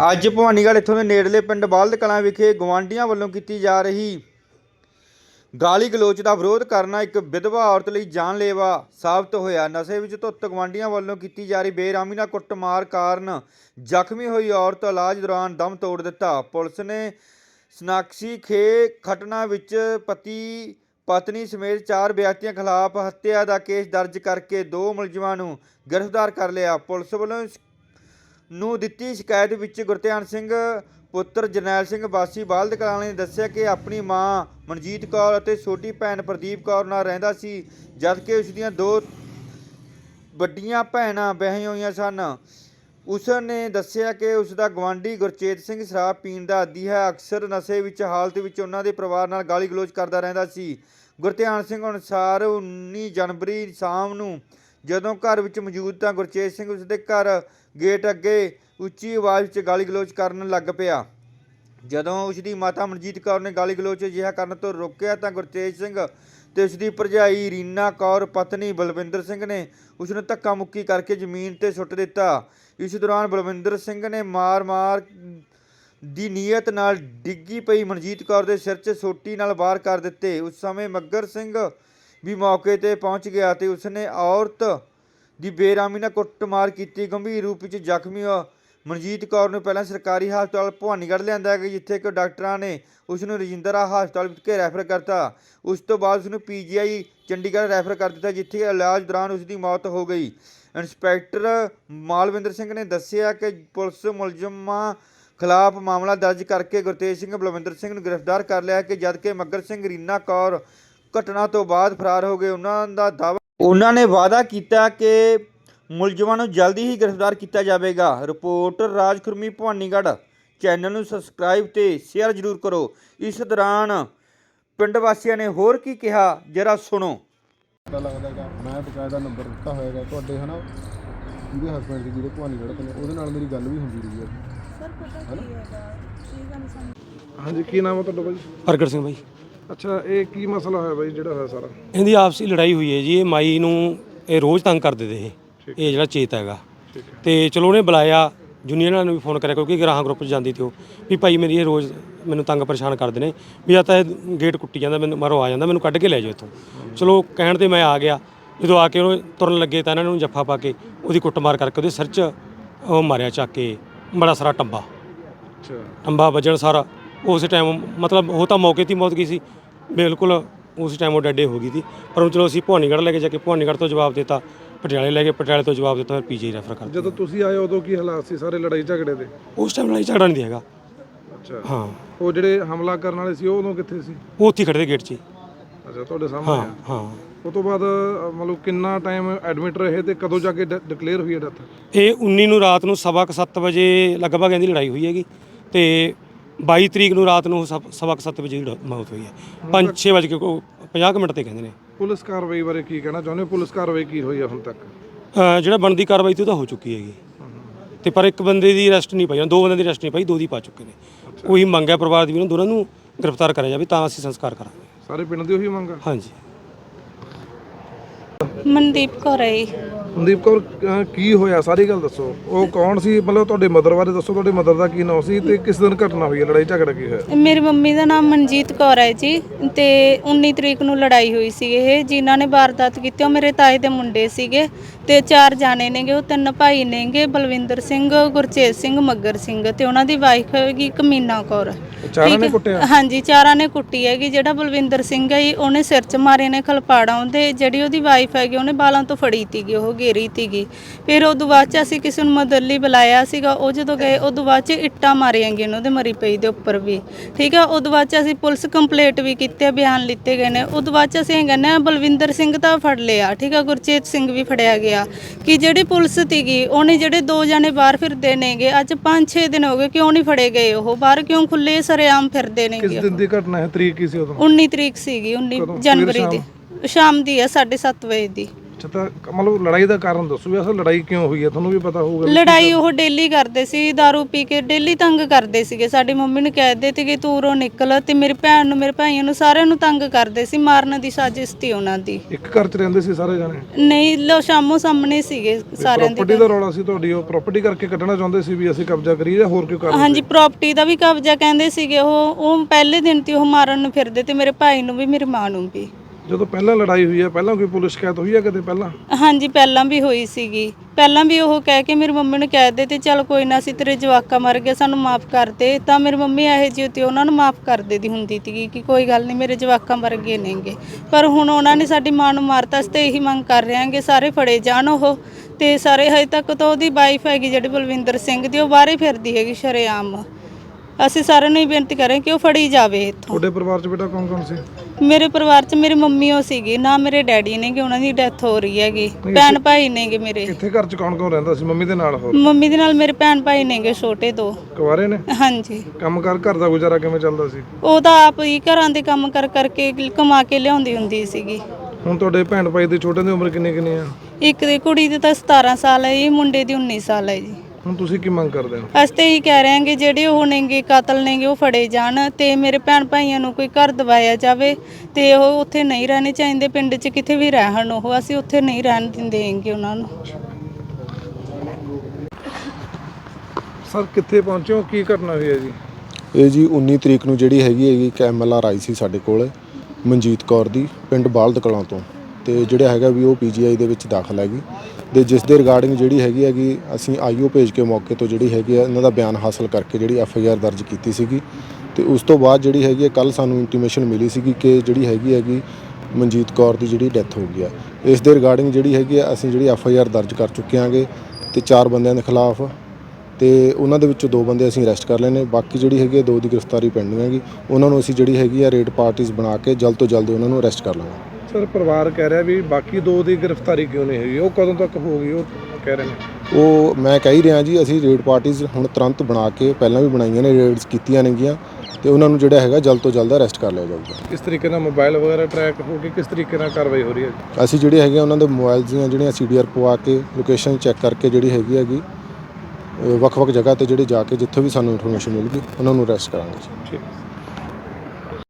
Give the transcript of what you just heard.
ਅੱਜ ਭਵਾਨੀਗੜ੍ਹ ਇੱਥੋਂ ਦੇ ਨੇੜਲੇ ਪਿੰਡ ਬਾਲਦ ਕਲਾਂ ਵਿਖੇ ਗਵਾਂਢੀਆਂ ਵੱਲੋਂ ਕੀਤੀ ਜਾ ਰਹੀ ਗਾਲੀ ਗਲੋਚ ਦਾ ਵਿਰੋਧ ਕਰਨਾ ਇੱਕ ਵਿਧਵਾ ਔਰਤ ਲਈ ਜਾਨਲੇਵਾ ਸਾਬਤ ਹੋਇਆ। ਨਸ਼ੇ ਵਿੱਚ ਧੁੱਤ ਗਵਾਂਢੀਆਂ ਵੱਲੋਂ ਕੀਤੀ ਜਾ ਰਹੀ ਬੇਰਾਮੀ ਨਾਲ ਕੁੱਟਮਾਰ ਕਾਰਨ ਜ਼ਖਮੀ ਹੋਈ ਔਰਤ ਇਲਾਜ ਦੌਰਾਨ ਦਮ ਤੋੜ ਦਿੱਤਾ। ਪੁਲਿਸ ਨੇ ਸਨਾਕਸੀ ਖੇ ਘਟਨਾ ਵਿੱਚ ਪਤੀ, ਪਤਨੀ ਸਮੇਤ ਚਾਰ ਵਿਅਕਤੀਆਂ ਖਿਲਾਫ ਹੱਤਿਆ ਦਾ ਕੇਸ ਦਰਜ ਕਰਕੇ ਦੋ ਮੁਲਜ਼ਮਾਂ ਨੂੰ ਗ੍ਰਿਫਤਾਰ ਕਰ ਲਿਆ। ਪੁਲਿਸ ਵੱਲੋਂ ਨੂੰ ਦਿੱਤੀ ਸ਼ਿਕਾਇਤ ਵਿੱਚ ਗੁਰਧਿਆਨ ਸਿੰਘ, ਪੁੱਤਰ ਜਰਨੈਲ ਸਿੰਘ ਵਾਸੀ ਬਾਲਦ ਕਲਾਂ ਨੇ ਦੱਸਿਆ ਕਿ ਆਪਣੀ ਮਾਂ ਮਨਜੀਤ ਕੌਰ ਅਤੇ ਛੋਟੀ ਭੈਣ ਪ੍ਰਦੀਪ ਕੌਰ ਨਾਲ ਰਹਿੰਦਾ ਸੀ, ਜਦਕਿ ਉਸ ਦੀਆਂ ਦੋ ਵੱਡੀਆਂ ਭੈਣਾਂ ਵਿਆਹੀਆਂ ਹੋਈਆਂ ਸਨ। ਉਸ ਨੇ ਦੱਸਿਆ ਕਿ ਉਸ ਦਾ ਗਵਾਂਢੀ ਗੁਰਚੇਤ ਸਿੰਘ ਸ਼ਰਾਬ ਪੀਣ ਦਾ ਆਦੀ ਹੈ। ਅਕਸਰ ਨਸ਼ੇ ਵਿੱਚ, ਹਾਲਤ ਵਿੱਚ ਉਹਨਾਂ ਦੇ ਪਰਿਵਾਰ ਨਾਲ ਗਾਲੀ ਗਲੋਚ ਕਰਦਾ ਰਹਿੰਦਾ ਸੀ। ਗੁਰਧਿਆਨ ਸਿੰਘ ਅਨੁਸਾਰ 19 ਜਨਵਰੀ ਸ਼ਾਮ ਨੂੰ ਜਦੋਂ ਘਰ ਵਿੱਚ ਮੌਜੂਦ ਤਾਂ ਗੁਰਚੇਤ ਸਿੰਘ ਉਸ ਦੇ ਘਰ ਗੇਟ ਅੱਗੇ ਉੱਚੀ ਆਵਾਜ਼ ਵਿੱਚ ਗਾਲੀ ਗਲੋਚ ਕਰਨ ਲੱਗ ਪਿਆ। ਜਦੋਂ ਉਸ ਦੀ ਮਾਤਾ ਮਨਜੀਤ ਕੌਰ ਨੇ ਗਾਲੀ ਗਲੋਚ ਅਜਿਹਾ ਕਰਨ ਤੋਂ ਰੋਕਿਆ ਤਾਂ ਗੁਰਤੇਜ ਸਿੰਘ ਤੇ ਉਸ ਦੀ ਭਰਜਾਈ ਰੀਨਾ ਕੌਰ, ਪਤਨੀ ਬਲਵਿੰਦਰ ਸਿੰਘ ਨੇ ਉਸ ਨੂੰ ਧੱਕਾ ਮੁੱਕੀ ਕਰਕੇ ਜ਼ਮੀਨ ਤੇ ਸੁੱਟ ਦਿੱਤਾ। ਇਸ ਦੌਰਾਨ ਬਲਵਿੰਦਰ ਸਿੰਘ ਨੇ ਮਾਰ-ਮਾਰ ਦੀ ਨੀਅਤ ਨਾਲ ਡਿੱਗੀ ਪਈ ਮਨਜੀਤ ਕੌਰ ਦੇ ਸਿਰ 'ਚ ਸੋਟੀ ਨਾਲ ਵਾਰ ਕਰ ਦਿੱਤੇ। ਉਸ ਸਮੇਂ ਮੱਗਰ ਸਿੰਘ ਵੀ ਮੌਕੇ ਤੇ ਪਹੁੰਚ ਗਿਆ ਤੇ ਉਸਨੇ ਔਰਤ ਦੀ ਬੇਰਾਮੀ ਨਾਲ ਕੁੱਟਮਾਰ ਕੀਤੀ। ਗੰਭੀਰ ਰੂਪ ਵਿੱਚ ਜ਼ਖਮੀ ਮਨਜੀਤ ਕੌਰ ਨੂੰ ਪਹਿਲਾਂ ਸਰਕਾਰੀ ਹਸਪਤਾਲ ਭਵਾਨੀਗੜ੍ਹ ਲਿਆਂਦਾ ਗਿਆ, ਜਿੱਥੇ ਕਿ ਡਾਕਟਰਾਂ ਨੇ ਉਸ ਨੂੰ ਰਜਿੰਦਰਾ ਹਸਪਤਾਲ ਵਿਖੇ ਰੈਫਰ ਕਰਤਾ। ਉਸ ਤੋਂ ਬਾਅਦ ਉਸ ਨੂੰ ਪੀਜੀਆਈ ਚੰਡੀਗੜ੍ਹ ਰੈਫਰ ਕਰ ਦਿੱਤਾ, ਜਿੱਥੇ ਇਲਾਜ ਦੌਰਾਨ ਉਸ ਦੀ ਮੌਤ ਹੋ ਗਈ। ਇੰਸਪੈਕਟਰ ਮਾਲਵਿੰਦਰ ਸਿੰਘ ਨੇ ਦੱਸਿਆ ਕਿ ਪੁਲਿਸ ਮੁਲਜ਼ਮਾਂ ਖਿਲਾਫ ਮਾਮਲਾ ਦਰਜ ਕਰਕੇ ਗੁਰਤੇਜ ਸਿੰਘ ਬਲਵਿੰਦਰ ਸਿੰਘ ਨੂੰ ਗ੍ਰਿਫਤਾਰ ਕਰ ਲਿਆ ਕਿ ਜਦਕਿ ਮੱਗਰ ਸਿੰਘ ਰੀਨਾ ਕੌਰ ਘਟਨਾ ਤੋਂ ਬਾਅਦ ਫਰਾਰ ਹੋ ਗਏ। ਉਹਨਾਂ ਦਾ ਦਾਅਵਾ ਉਹਨਾਂ ਨੇ ਵਾਅਦਾ ਕੀਤਾ ਕਿ ਮੁਲਜ਼ਮਾਂ ਨੂੰ ਜਲਦੀ ਹੀ ਗ੍ਰਿਫਤਾਰ ਕੀਤਾ ਜਾਵੇਗਾ। ਰਿਪੋਰਟਰ ਰਾਜ ਖੁਰਮੀ ਭਵਾਨੀਗੜ੍ਹ ਚੈਨਲ ਨੂੰ ਸਬਸਕ੍ਰਾਈਬ ਤੇ ਸ਼ੇਅਰ ਜ਼ਰੂਰ ਕਰੋ। ਇਸ ਦੌਰਾਨ ਪਿੰਡ ਵਾਸੀਆਂ ਨੇ ਹੋਰ ਕੀ ਕਿਹਾ? ਜਰਾ ਸੁਣੋ। ਪਤਾ ਲੱਗਦਾ ਹੈਗਾ ਮੈਂ ਬਕਾਇਦਾ ਨੰਬਰ ਦਿੱਤਾ ਹੋਇਆ ਹੈਗਾ ਤੁਹਾਡੇ ਹਨਾ? ਜਿਹਦੇ ਹਸਬੰਡ ਦੀ ਜਿਹੜੇ ਭਵਾਨੀ ਲੜਕ ਨੇ ਉਹਦੇ ਨਾਲ ਮੇਰੀ ਗੱਲ ਵੀ ਹੁੰਦੀ ਰਹੀ ਹੈ। ਸਰ ਪਤਾ ਕੀ ਹੈਗਾ? ਇਹ ਗੱਲ ਸਾਨੂੰ ਹਾਂਜੀ ਕੀ ਨਾਮ ਹੈ ਤੁਹਾਡਾ ਬਾਈ ਪ੍ਰਗਟ ਸਿੰਘ ਬਾਈ। ਅੱਛਾ ਇਹ ਕੀ ਮਸਲਾ ਹੋਇਆ ਬਾਈ ਜਿਹੜਾ ਹੋਇਆ ਸਾਰਾ? ਇਹਦੀ ਆਪਸੀ ਲੜਾਈ ਹੋਈ ਹੈ ਜੀ ਇਹ ਮਾਈ ਨੂੰ ਇਹ ਰੋਜ਼ ਤੰਗ ਕਰਦੇ ਤੇ ਇਹ। ਇਹ ਜਿਹੜਾ ਚੇਤ ਹੈਗਾ। ਤੇ ਚਲੋ ਉਹਨੇ ਬੁਲਾਇਆ ਜੂਨੀਅਰ ਨਾਲ ਨੂੰ ਵੀ ਫੋਨ ਕਰਿਆ ਕਿਉਂਕਿ ਗ੍ਰਾਹਕ ਗਰੁੱਪ 'ਚ ਜਾਂਦੀ ਤੇ ਉਹ। ਵੀ ਭਾਈ ਮੇਰੀ ਇਹ ਰੋਜ਼ ਮੈਨੂੰ ਤੰਗ ਪਰੇਸ਼ਾਨ ਕਰਦੇ ਨੇ ਵੀ ਆ ਤਾਂ ਇਹ ਗੇਟ ਕੁੱਟੀ ਜਾਂਦਾ ਮੈਨੂੰ ਮਾਰੋ ਆ ਜਾਂਦਾ ਮੈਨੂੰ ਕੱਢ ਕੇ ਲੈ ਜਾਓ ਇੱਥੋਂ। ਚਲੋ ਕਹਿਣ ਤੇ ਮੈਂ ਆ ਗਿਆ। ਜਦੋਂ ਆ ਕੇ ਉਹ ਤੁਰਨ ਲੱਗੇ ਤਾਂ ਇਹਨਾਂ ਨੂੰ ਜੱਫਾ ਪਾ ਕੇ ਉਹਦੀ ਕੁੱਟਮਾਰ ਕਰਕੇ ਉਹਦੇ ਸਿਰ 'ਚ ਉਹ ਮਾਰਿਆ ਚੱਕ ਕੇ ਬੜਾ ਸਾਰਾ ਟੰਬਾ। ਅੱਛਾ। ਟੰਬਾ ਵੱਜਣ ਸਾਰਾ। ਉਸ ਟਾਈਮ ਮਤਲਬ ਉਹ ਤਾਂ ਮੌਕੇ ਤੇ ਹੀ ਮੌਤ ਗਈ ਸੀ। ਬਿਲਕੁਲ ਉਸ ਟਾਈਮ ਉਹ ਡੱਡੇ ਹੋ ਗਈ ਸੀ। ਪਰ ਹੁਣ ਚਲੋ ਅਸੀਂ ਭਵਾਨੀਗੜ੍ਹ ਲੈ ਕੇ ਜਾ ਕੇ ਭਵਾਨੀਗੜ੍ਹ ਤੋਂ ਜਵਾਬ ਦਿੱਤਾ ਪਟਿਆਲੇ ਲੈ ਕੇ ਪਟਿਆਲੇ ਤੋਂ ਜਵਾਬ ਦਿੱਤਾ ਫਿਰ ਪੀਜੀ ਰੈਫਰ ਕਰ ਦਿੱਤਾ ਜਦੋਂ ਤੁਸੀਂ ਆਏ ਉਦੋਂ ਕੀ ਹਾਲਾਤ ਸੀ? ਸਾਰੇ ਲੜਾਈ ਝਗੜੇ ਦੇ? ਉਸ ਟਾਈਮ ਲੜਾਈ ਝਗੜਾ ਨਹੀਂ ਹੈਗਾ। ਅੱਛਾ। ਹਾਂ। ਉਹ ਜਿਹੜੇ ਹਮਲਾ ਕਰਨ ਵਾਲੇ ਸੀ ਉਹ ਉਦੋਂ ਕਿੱਥੇ ਸੀ? ਉਹ ਉੱਥੇ ਹੀ ਖੜਦੇ ਗੇਟ 'ਚ ਹੀ। ਅੱਛਾ ਤੁਹਾਡੇ ਸਾਹਮਣੇ ਹਾਂ ਆ। ਹਾਂ। ਉਹ ਤੋਂ ਬਾਅਦ ਅ, ਮਤਲਬ ਕਿੰਨਾ ਟਾਈਮ ਐਡਮਿਟ ਰਹੇ ਤੇ ਕਦੋਂ ਜਾ ਕੇ ਡਿਕਲੇਅਰ ਹੋਈ ਹੈ ਡੈਥ ਇਹ 19 ਨੂੰ ਰਾਤ ਨੂੰ ਸਵਾ ਕੁ ਸੱਤ ਵਜੇ ਲਗਭਗ ਇਹਦੀ ਲੜਾਈ ਹੋਈ ਹੈਗੀ। ਤੇ 22 ਤਰੀਕ ਨੂੰ ਰਾਤ ਨੂੰ ਸਵ- ਸਵਾ ਕੁ ਸੱਤ ਵਜੇ ਮੌਤ ਹੋਈ ਹੈ। 5-6 ਵਜੇ ਕੋ 50 ਮਿੰਟ ਤੇ ਕਹਿੰਦੇ ਨੇ। ਪੁਲਿਸ ਕਾਰਵਾਈ ਬਾਰੇ ਕੀ ਕਹਿਣਾ ਚਾਹੁੰਦੇ ਹੋ? ਪੁਲਿਸ ਕਾਰਵਾਈ ਕੀ ਹੋਈ ਹੈ ਹੁਣ ਤੱਕ? ਜਿਹੜਾ ਬਣਦੀ ਕਾਰਵਾਈ ਤੇ ਉਹ ਤਾਂ ਹੋ ਚੁੱਕੀ ਹੈਗੀ। ਤੇ ਪਰ ਇੱਕ ਬੰਦੇ ਦੀ ਅਰੈਸਟ ਨਹੀਂ ਪਾਈ ਦੋ ਬੰਦੇ ਦੀ ਅਰੈਸਟ ਨਹੀਂ ਪਾਈ ਦੋ ਦੀ ਪਾ ਚੁੱਕੇ ਨੇ। ਉਹੀ ਮੰਗਿਆ ਪਰਿਵਾਰ ਦੀ ਵੀ ਉਹਨਾਂ ਦੋਨਾਂ ਨੂੰ ਗ੍ਰਿਫਤਾਰ ਕਰਿਆ ਜਾਵੇ ਤਾਂ ਅਸੀਂ ਸੰਸਕਾਰ ਕਰਾਂਗੇ। ਸਾਰੇ ਪਿੰਡ ਦੀ ਉਹੀ ਮੰਗ ਆ? ਹਾਂਜੀ। ਮਨਦੀਪ ਕੌਰ ਹੈ ਜੀ। ਮਨਦੀਪ ਕੌਰ, ਅਹ, ਕੀ ਹੋਇਆ? ਸਾਰੀ ਗੱਲ ਦੱਸੋ। ਉਹ ਕੌਣ ਸੀ? ਮਤਲਬ ਤੁਹਾਡੇ ਮਦਰ ਬਾਰੇ ਦੱਸੋ। ਤੁਹਾਡੇ ਮਦਰ ਦਾ ਕੀ ਨਾਮ ਸੀ ਤੇ ਕਿਸ ਦਿਨ ਘਟਨਾ ਹੋਈ ਹੈ? ਲੜਾਈ ਝਗੜਾ ਕੀ ਹੋਇਆ? ਮੇਰੀ ਮੰਮੀ ਦਾ ਨਾਮ ਮਨਜੀਤ ਕੌਰ ਹੈ ਜੀ ਤੇ 19 ਤਰੀਕ ਨੂੰ ਲੜਾਈ ਹੋਈ ਸੀ ਇਹ। ਜਿਨ੍ਹਾਂ ਨੇ ਵਾਰਦਾਤ ਕੀਤੀ, ਉਹ ਮੇਰੇ ਤਾਏ ਦੇ ਮੁੰਡੇ ਸੀਗੇ। ਤੇ ਚਾਰ ਜਾਣੇ ਨੇਗੇ ਉਹ ਤਿੰਨ ਭਾਈ ਨੇਗੇ ਬਲਵਿੰਦਰ ਸਿੰਘ ਗੁਰਚੇਤ ਸਿੰਘ ਮੱਗਰ ਸਿੰਘ ਤੇ ਉਹਨਾਂ ਦੀ ਵਾਈਫ ਹੈਗੀ ਕਮੀਨਾ ਕੌਰ। ਚਾਰਾਂ ਨੇ ਹੈ? ਕੁੱਟਿਆ? ਹਾਂਜੀ ਚਾਰਾਂ ਨੇ ਕੁੱਟੀ ਹੈਗੀ ਜਿਹੜਾ ਬਲਵਿੰਦਰ ਸਿੰਘ ਹੈ ਉਹਨੇ ਸਿਰ 'ਚ ਮਾਰੇ ਨੇ ਖਲਪਾੜਾਂ ਉਹਦੇ ਜਿਹੜੀ ਉਹਦੀ ਵਾਈਫ ਹੈਗੀ ਉਹਨੇ ਬਾਲਾਂ ਤੋਂ ਫੜੀ ਤੀਗੀ ਉਹ ਗੇਰੀ ਤੀਗੀ ਫਿਰ ਉਦੋਂ ਬਾਅਦ ਚ ਅਸੀਂ ਕਿਸੇ ਨੂੰ ਮਦਦ ਲਈ ਬੁਲਾਇਆ ਸੀਗਾ ਉਹ ਜਦੋਂ ਗਏ ਉਦੋਂ ਬਾਅਦ ਚ ਇੱਟਾਂ ਮਾਰੀਆਂ ਗਈਆਂ ਉਹਦੇ ਮਰੀ ਪਈ ਦੇ ਉੱਪਰ ਵੀ। ਠੀਕ ਆ ਉਦੋਂ ਬਾਅਦ ਚ ਅਸੀਂ ਪੁਲਿਸ ਕੰਪਲੇਂਟ ਵੀ ਕੀਤੀ ਬਿਆਨ ਲਿੱਤੇ ਗਏ ਨੇ। ਉਦੋਂ ਬਾਅਦ ਚ ਅਸੀਂ ਇਹ ਕਹਿੰਦੇ ਆ ਬਲਵਿੰਦਰ ਸਿੰਘ ਤਾਂ ਫੜ ਲਿਆ ਠੀਕ ਆ ਗੁਰਚੇਤ ਸਿੰਘ ਵੀ ਫੜਿਆ ਗਿਆ। ਕਿ ਜਿਹੜੀ ਪੁਲਿਸ ਤੀਗੀ ਉਹਨੇ ਜਿਹੜੇ ਦੋ ਜਣੇ ਬਾਹਰ ਫਿਰਦੇ ਨੇਗੇ ਅੱਜ 5-6 ਦਿਨ ਹੋ ਗਏ ਕਿਉਂ ਨਹੀਂ ਫੜੇ ਗਏ ਉਹ? ਬਾਹਰ ਕਿਉਂ ਖੁੱਲੇ ਸਰੇਆਮ ਫਿਰਦੇ ਕਿਸ ਨੇਗੇ ਦਿਨ ਦੀ ਘਟਨਾ ਹੈ? ਤਰੀਕ ਕੀ ਸੀ ਉਦੋਂ? 19 ਤਰੀਕ ਸੀਗੀ 19 ਕਦੋਂ? ਜਨਵਰੀ ਦੀ। ਸ਼ਾਮ? ਦੀ ਹੈ 7:30 ਵਜੇ ਦੀ। ਅੱਛਾ ਤਾਂ ਮਤਲਬ ਲੜਾਈ ਦਾ ਕਾਰਨ ਦੱਸੋ ਵੀ ਅਸਲ ਲੜਾਈ ਕਿਉਂ ਹੋਈ ਹੈ? ਤੁਹਾਨੂੰ ਵੀ ਪਤਾ ਹੋਊਗਾ ਵੀ ਲੜਾਈ ਉਹ ਡੇਲੀ ਕਰਦੇ ਸੀ दारू ਪੀ ਕੇ ਡੇਲੀ ਤੰਗ ਕਰਦੇ ਸੀਗੇ। ਸਾਡੀ ਮੰਮੀ ਨੂੰ ਕਹਿ ਦਿੱਤੇ ਕਿ ਤੂੰ ਉਰੋਂ ਨਿਕਲ ਤੇ ਮੇਰੀ ਭੈਣ ਨੂੰ ਮੇਰੇ ਭਾਈਆਂ ਨੂੰ ਸਾਰਿਆਂ ਨੂੰ ਤੰਗ ਕਰਦੇ ਸੀ ਮਾਰਨ ਦੀ ਸਾਜ਼ਿਸ਼ ਸੀ ਉਹਨਾਂ ਦੀ। ਇੱਕ ਘਰ 'ਚ ਰਹਿੰਦੇ ਸੀ ਸਾਰੇ ਜਣੇ? ਨਹੀਂ ਲੋ ਸ਼ਾਮੋ ਸਾਹਮਣੇ ਸੀਗੇ ਸਾਰਿਆਂ ਦੇ ਪ੍ਰਾਪਰਟੀ ਦਾ ਰੌਲਾ ਸੀ ਤੁਹਾਡੀ ਉਹ ਪ੍ਰਾਪਰਟੀ ਕਰਕੇ ਕੱਢਣਾ ਚਾਹੁੰਦੇ ਸੀ ਵੀ ਅਸੀਂ ਕਬਜ਼ਾ ਕਰੀਏ ਜਾਂ ਹੋਰ ਕਿਉਂ ਕਰ ਹਾਂਜੀ ਪ੍ਰਾਪਰਟੀ ਦਾ ਵੀ ਕਬਜ਼ਾ ਕਹਿੰਦੇ ਸੀਗੇ ਉਹ ਉਹ ਪਹਿਲੇ ਦਿਨ ਤੇ ਉਹ ਮਾਰਨ ਨੂੰ ਫਿਰਦੇ ਤੇ ਮੇਰੇ ਭਾਈ ਨੂੰ ਵੀ ਮੇਰੀ ਮਾਂ ਨੂੰ ਵੀ। ਜਦੋਂ ਪਹਿਲਾਂ ਲੜਾਈ ਹੋਈ ਹੈ ਪਹਿਲਾਂ ਕੋਈ ਪੁਲਿਸ ਸ਼ਿਕਾਇਤ ਹੋਈ ਹੈ ਕਦੇ ਪਹਿਲਾਂ? ਹਾਂਜੀ ਪਹਿਲਾਂ ਵੀ ਹੋਈ ਸੀਗੀ। ਪਹਿਲਾਂ ਵੀ ਉਹ ਕਹਿ ਕੇ ਮੇਰੀ ਮੰਮੀ ਨੂੰ ਕਹਿ ਦੇ ਤੇ ਚੱਲ ਕੋਈ ਨਾ ਅਸੀਂ ਤੇਰੇ ਜਵਾਕਾ ਮਰ ਗਏ ਸਾਨੂੰ ਮਾਫ ਕਰ ਦੇ। ਤਾਂ ਮੇਰੀ ਮੰਮੀ ਇਹੋ ਜਿਹੀ ਤੇ ਉਹਨਾਂ ਨੂੰ ਮਾਫ ਕਰ ਦੇਦੀ ਹੁੰਦੀ ਸੀਗੀ ਕਿ ਕੋਈ ਗੱਲ ਨਹੀਂ ਮੇਰੇ ਜਵਾਕਾ ਮਰ ਗਏ ਨੇਗੇ। ਪਰ ਹੁਣ ਉਹਨਾਂ ਨੇ ਸਾਡੀ ਮਾਂ ਨੂੰ ਮਾਰਤਾ ਅਸੀਂ ਤੇ ਇਹੀ ਮੰਗ ਕਰ ਰਹੇ ਹਾਂਗੇ ਸਾਰੇ ਫੜੇ ਜਾਣ ਉਹ। ਤੇ ਸਾਰੇ ਹਜੇ ਤੱਕ ਤਾਂ ਉਹਦੀ ਵਾਈਫ ਹੈਗੀ ਜਿਹੜੀ ਬਲਵਿੰਦਰ ਸਿੰਘ ਦੀ ਉਹ ਬਾਹਰੇ ਫਿਰਦੀ ਹੈਗੀ ਸ਼ਰੇਆਮ। ਅਸੀਂ ਸਾਰਿਆਂ ਨੂੰ ਹੀ ਬੇਨਤੀ ਕਰ ਰਹੇ ਕਿ ਉਹ ਫੜੀ ਜਾਵੇ ਇੱਥੋਂ। ਤੁਹਾਡੇ ਪਰਿਵਾਰ 'ਚ ਬੇਟਾ ਕੌਣ ਕੌਣ ਸੀ? ਮੇਰੇ ਪਰਿਵਾਰ 'ਚ ਮੇਰੀ ਮੰਮੀ ਉਹ ਸੀਗੀ ਨਾ ਮੇਰੇ ਡੈਡੀ ਨੇਗੇ ਉਹਨਾਂ ਦੀ ਡੈਥ ਹੋ ਰਹੀ ਹੈਗੀ। ਭੈਣ ਭਾਈ ਨੇਗੇ ਮੇਰੇ। ਇੱਥੇ ਘਰ 'ਚ ਕੌਣ ਕੌਣ ਰਹਿੰਦਾ ਸੀ? ਮੰਮੀ ਦੇ ਨਾਲ ਹੋਰ? ਮੰਮੀ ਦੇ ਨਾਲ ਮੇਰੇ ਭੈਣ ਭਾਈ ਨੇਗੇ ਛੋਟੇ ਦੋ। ਕੁਆਰੇ ਨੇ? ਹਾਂਜੀ। ਕੰਮ ਕਰ ਘਰ ਦਾ ਗੁਜ਼ਾਰਾ ਕਿਵੇਂ ਚੱਲਦਾ ਸੀ? ਉਹ ਤਾਂ ਆਪ ਹੀ ਘਰਾਂ ਦੇ ਕੰਮ ਕਰ ਕਰਕੇ ਕਮਾ ਕੇ ਲਿਆਉਂਦੀ ਹੁੰਦੀ ਸੀਗੀ। ਹੁਣ ਤੁਹਾਡੇ ਭੈਣ ਭਾਈ ਦੇ ਛੋਟੇ ਦੀ ਉਮਰ ਕਿੰਨੀ ਕਿੰਨੀ ਆ? ਇੱਕ ਦੀ ਕੁੜੀ ਦੀ ਤਾਂ 17 ਸਾਲ ਹੈ ਜੀ ਮੁੰਡੇ ਦੀ 19 ਸਾਲ ਹੈ ਜੀ। ਹੁਣ ਤੁਸੀਂ ਕੀ ਮੰਗ ਕਰਦੇ ਹੋ? ਅਸੀਂ ਤੇ ਇਹੀ ਕਹਿ ਰਹੇ ਹਾਂ ਕਿ ਜਿਹੜੇ ਉਹ ਨੇਗੇ ਕਾਤਲ ਨੇਗੇ ਉਹ ਫੜੇ ਜਾਣ ਤੇ ਮੇਰੇ ਭੈਣ ਭਾਈਆਂ ਨੂੰ ਕੋਈ ਘਰ ਦਵਾਇਆ ਜਾਵੇ ਤੇ ਉਹ ਉੱਥੇ ਨਹੀਂ ਰਹਿਣੇ ਚਾਹੀਦੇ ਪਿੰਡ 'ਚ ਕਿਤੇ ਵੀ ਰਹਿਣ ਉਹ ਅਸੀਂ ਉੱਥੇ ਨਹੀਂ ਰਹਿਣ ਦਿੰਦੇ ਹੈਗੇ ਉਹਨਾਂ ਨੂੰ। ਸਰ ਕਿੱਥੇ ਪਹੁੰਚੇ ਹੋ? ਕੀ ਘਟਨਾ ਹੋਈ ਹੈ ਜੀ? ਇਹ ਜੀ 19 ਤਰੀਕ ਨੂੰ ਜਿਹੜੀ ਹੈਗੀ ਹੈਗੀ ਇੱਕ ਐਮਐਲਆਰ ਆਈ ਸੀ ਸਾਡੇ ਕੋਲ ਮਨਜੀਤ ਕੌਰ ਦੀ ਪਿੰਡ ਬਾਲਦ ਕਲਾਂ ਤੋਂ। ਤੇ ਜਿਹੜਾ ਹੈਗਾ ਵੀ ਉਹ ਪੀਜੀਆਈ ਦੇ ਵਿੱਚ ਦਾਖਲ ਹੈਗੀ। ਤੇ ਜਿਸ ਦੇ ਰਿਗਾਰਡਿੰਗ ਜਿਹੜੀ ਹੈਗੀ ਹੈਗੀ, ਅਸੀਂ ਆਈਓ ਭੇਜ ਕੇ ਮੌਕੇ ਤੋਂ ਜਿਹੜੀ ਹੈਗੀ ਆ, ਇਹਨਾਂ ਦਾ ਬਿਆਨ ਹਾਸਲ ਕਰਕੇ ਜਿਹੜੀ ਐਫਆਈਆਰ ਦਰਜ ਕੀਤੀ ਸੀਗੀ। ਤੇ ਉਸ ਤੋਂ ਬਾਅਦ ਜਿਹੜੀ ਹੈਗੀ ਹੈ ਕੱਲ ਸਾਨੂੰ ਇੰਟੀਮੇਸ਼ਨ ਮਿਲੀ ਸੀਗੀ ਕਿ ਜਿਹੜੀ ਹੈਗੀ ਹੈਗੀ ਮਨਜੀਤ ਕੌਰ ਦੀ ਜਿਹੜੀ ਡੈਥ ਹੋ ਗਈ ਆ। ਇਸ ਦੇ ਰਿਗਾਰਡਿੰਗ ਜਿਹੜੀ ਹੈਗੀ ਆ, ਅਸੀਂ ਜਿਹੜੀ ਐਫਆਈਆਰ ਦਰਜ ਕਰ ਚੁੱਕੇ ਹਾਂਗੇ ਤੇ ਚਾਰ ਬੰਦਿਆਂ ਦੇ ਖਿਲਾਫ ਤੇ ਉਹਨਾਂ ਦੇ ਵਿੱਚੋਂ ਦੋ ਬੰਦੇ ਅਸੀਂ ਅਰੈਸਟ ਕਰ ਲਏ ਨੇ ਬਾਕੀ ਜਿਹੜੀ ਹੈਗੀ ਹੈ ਦੋ ਦੀ ਗ੍ਰਿਫਤਾਰੀ ਪੈਂਡਿੰਗ ਹੈਗੀ। ਉਹਨਾਂ ਨੂੰ ਅਸੀਂ ਜਿਹੜੀ ਹੈਗੀ ਆ ਰੇਡ ਪਾਰਟੀਆਂ ਬਣਾ ਕੇ ਜਲਦ ਤੋਂ ਜਲਦ ਉਹਨਾਂ ਨੂੰ ਅਰੈਸਟ ਕਰ ਲਾਂਗੇ। ਸਰ ਪਰਿਵਾਰ ਕਹਿ ਰਿਹਾ ਵੀ ਬਾਕੀ ਦੋ ਦੀ ਗ੍ਰਿਫਤਾਰੀ ਕਿਉਂ ਨਹੀਂ ਹੋਈ ਉਹ ਕਦੋਂ ਤੱਕ ਹੋਊਗੀ ਉਹ ਕਹਿ ਰਹੇ ਨੇ। ਉਹ ਮੈਂ ਕਹਿ ਹੀ ਰਿਹਾ ਜੀ ਅਸੀਂ ਰੇਡ ਪਾਰਟੀਆਂ ਹੁਣ ਤੁਰੰਤ ਬਣਾ ਕੇ ਪਹਿਲਾਂ ਵੀ ਬਣਾਈਆਂ ਨੇ ਰੇਡਸ ਕੀਤੀਆਂ ਨੇਗੀਆਂ ਤੇ ਉਹਨਾਂ ਨੂੰ ਜਿਹੜਾ ਹੈਗਾ ਜਲਦ ਤੋਂ ਜਲਦ ਅਰੈਸਟ ਕਰ ਲਿਆ ਜਾਊਗਾ। ਕਿਸ ਤਰੀਕੇ ਨਾਲ ਮੋਬਾਈਲ ਵਗੈਰਾ ਟਰੈਕ ਹੋ ਕੇ ਕਿਸ ਤਰੀਕੇ ਨਾਲ ਕਾਰਵਾਈ ਹੋ ਰਹੀ ਹੈ? ਅਸੀਂ ਜਿਹੜੇ ਹੈਗੇ ਆ ਉਹਨਾਂ ਦੇ ਮੋਬਾਈਲ ਦੀਆਂ ਜਿਹੜੀਆਂ ਸੀਡੀਆਰ ਪਵਾ ਕੇ ਲੋਕੇਸ਼ਨ ਚੈੱਕ ਕਰਕੇ ਜਿਹੜੀ ਹੈਗੀ ਹੈਗੀ ਵੱਖ-ਵੱਖ ਜਗ੍ਹਾ ਤੇ ਜਿਹੜੇ ਜਾ ਕੇ ਜਿੱਥੇ ਵੀ ਸਾਨੂੰ ਇਨਫੋਰਮੇਸ਼ਨ ਮਿਲੂਗੀ, ਉਹਨਾਂ ਨੂੰ ਅਰੈਸਟ ਕਰਾਂਗੇ ਜੀ। ਠੀਕ।